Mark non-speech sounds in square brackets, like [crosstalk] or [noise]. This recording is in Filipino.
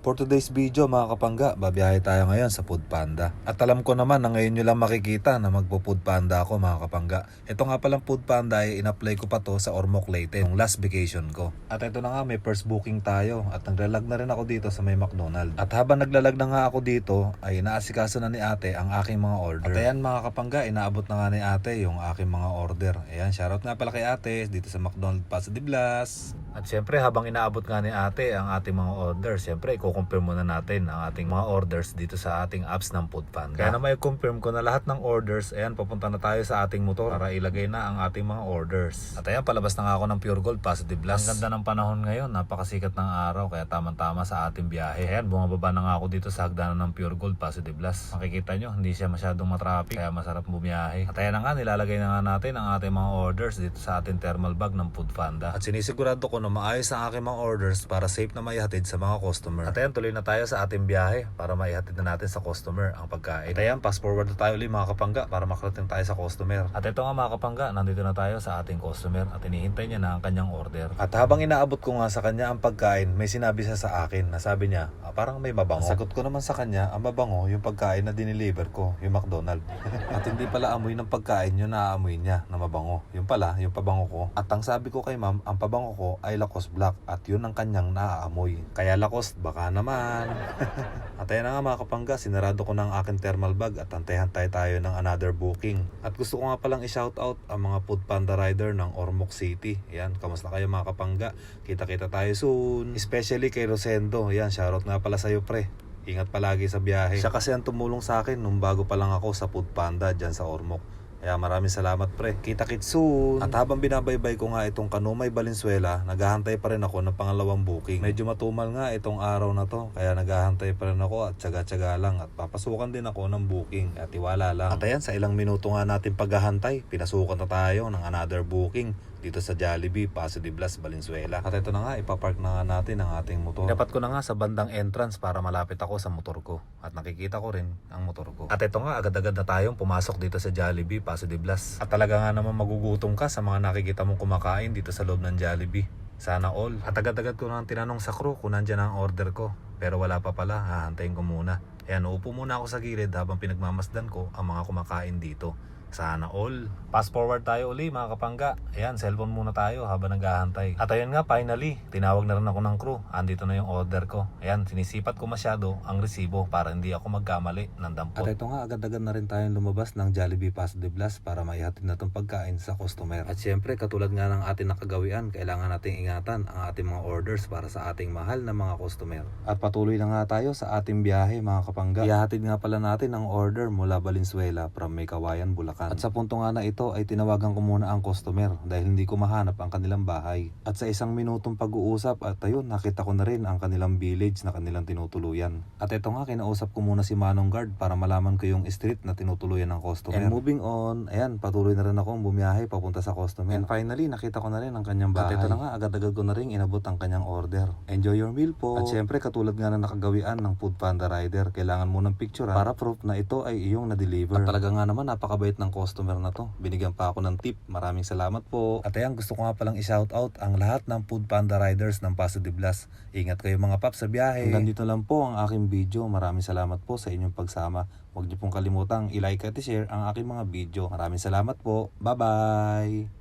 For today's video mga kapangga, babiyahe tayo ngayon sa Food Panda. At alam ko naman na ngayon nyo lang makikita na magpo-Food Panda ako mga kapangga. Ito nga palang Food Panda ay in-apply ko pa to sa Ormoc Leyte, yung last vacation ko. At ito na nga, may first booking tayo at naglalag na rin ako dito sa may McDonald. At habang naglalag na nga ako dito, ay naasikaso na ni ate ang aking mga order. At ayan mga kapangga, inaabot na nga ni ate yung aking mga order. Ayan, shoutout nga pala kay ate dito sa McDonald Paso de Blas. At syempre habang inaabot nga ni ate ang ating mga orders, syempre i-confirm muna natin ang ating mga orders dito sa ating apps ng Foodpanda. Kaya na may confirm ko na lahat ng orders, ayan papunta na tayo sa ating motor para ilagay na ang ating mga orders. At ayan palabas na nga ako ng Pure Gold Positive Blast. Ang ganda ng panahon ngayon, napakasikat ng araw kaya tamang-tama sa ating biyahe. Ayan bumababa na nga ako dito sa hagdanan ng Pure Gold Positive Blast. Makikita nyo, hindi siya masyadong matraffic kaya masarap bumiyahe. At ayan na nga, nilalagay na nga natin ang ating mga orders dito sa ating thermal bag ng Foodpanda. At sinisigurado ko na maayos ang aking mga orders para safe na maihatid sa mga customer. At ayan, tuloy na tayo sa ating biyahe para maihatid na natin sa customer ang pagkain. At ayan, fast forward na tayo ulit mga kapangga para makarating tayo sa customer. At ito nga mga kapangga, nandito na tayo sa ating customer at hinihintay niya na ang kanyang order. At habang inaabot ko nga sa kanya ang pagkain, may sinabi siya sa akin na sabi niya, "Ah, parang may mabango. Sagot ko naman sa kanya, ang mabango yung pagkain na diniliver ko, yung McDonald. [laughs] at hindi pala amoy ng pagkain yung naaamoy niya na mabango. Yung pala, yung pabango ko. At ang sabi ko kay ma'am, ang pabango ko ay Lacoste Black at yun ang kanyang naaamoy. Kaya Lacoste, baka naman. [laughs] At ayan na nga mga kapangga, sinarado ko ng aking thermal bag at antay-hantay tayo ng another booking. At gusto ko nga palang i-shoutout ang mga food panda rider ng Ormoc City. Yan, kamusta kayo mga kapangga? Kita-kita tayo soon. Especially kay Rosendo. Yan, shoutout nga pala sa'yo pre. Ingat palagi sa biyahe. Siya kasi ang tumulong sa akin nung bago pa lang ako sa Food Panda dyan sa Ormoc. Kaya maraming salamat pre. Kita kits soon. At habang binabaybay ko nga itong Kanumay Valenzuela, naghahantay pa rin ako ng pangalawang booking. Medyo matumal nga itong araw na to, kaya naghahantay pa rin ako at tsaga-tsaga lang at papasukan din ako ng booking at iwala lang. At ayan, sa ilang minuto nga natin paghahantay, pinasukan na tayo ng another booking dito sa Jollibee, Paso de Blas, Valenzuela. At ito na nga, ipapark na nga natin ang ating motor. Dapat ko na nga sa bandang entrance para malapit ako sa motor ko. At nakikita ko rin ang motor ko. At ito nga, agad-agad na tayong pumasok dito sa Jollibee, Paso de Blas. At talaga nga naman magugutom ka sa mga nakikita mong kumakain dito sa loob ng Jollibee. Sana all. At agad-agad ko nang tinanong sa crew kung nandyan ang order ko. Pero wala pa pala, hahantayin ko muna. Ayan, upo muna ako sa gilid habang pinagmamasdan ko ang mga kumakain dito. Sana all. Fast forward tayo uli mga kapangga. Ayan, cellphone muna tayo habang naghahantay. At ayun nga, finally, tinawag na rin ako ng crew. Andito na yung order ko. Ayan, sinisipat ko masyado ang resibo para hindi ako magkamali ng dampot. At ito nga, agad-agad na rin tayong lumabas ng Jollibee Paso de Blas para maihatid na itong pagkain sa customer. At syempre, katulad nga ng ating nakagawian, kailangan nating ingatan ang ating mga orders para sa ating mahal na mga customer. At patuloy na nga tayo sa ating biyahe mga kapangga. Ihahatid nga pala natin ang order mula Valenzuela from May Bulacan. At sa punto nga na ito ay tinawagan ko muna ang customer dahil hindi ko mahanap ang kanilang bahay. At sa isang minutong pag-uusap at ayun nakita ko na rin ang kanilang village na kanilang tinutuluyan. At ito nga kinausap ko muna si Manong Guard para malaman ko yung street na tinutuluyan ng customer. And moving on, ayan patuloy na rin akong bumiyahe papunta sa customer. And finally nakita ko na rin ang kanyang bahay. At ito na nga agad-agad ko na rin inabot ang kanyang order. Enjoy your meal po. At syempre katulad nga na nakagawian ng Food Panda Rider, kailangan mo ng picture para proof na ito ay iyong na-deliver. At talaga nga naman napakabait ng customer na to. Binigyan pa ako ng tip. Maraming salamat po. At ayan, gusto ko nga palang i-shout out ang lahat ng Food Panda Riders ng Paso de Blas. Ingat kayo mga paps sa biyahe. Hanggang dito lang po ang aking video. Maraming salamat po sa inyong pagsama. Huwag niyo pong kalimutang i-like at i-share ang aking mga video. Maraming salamat po. Bye-bye!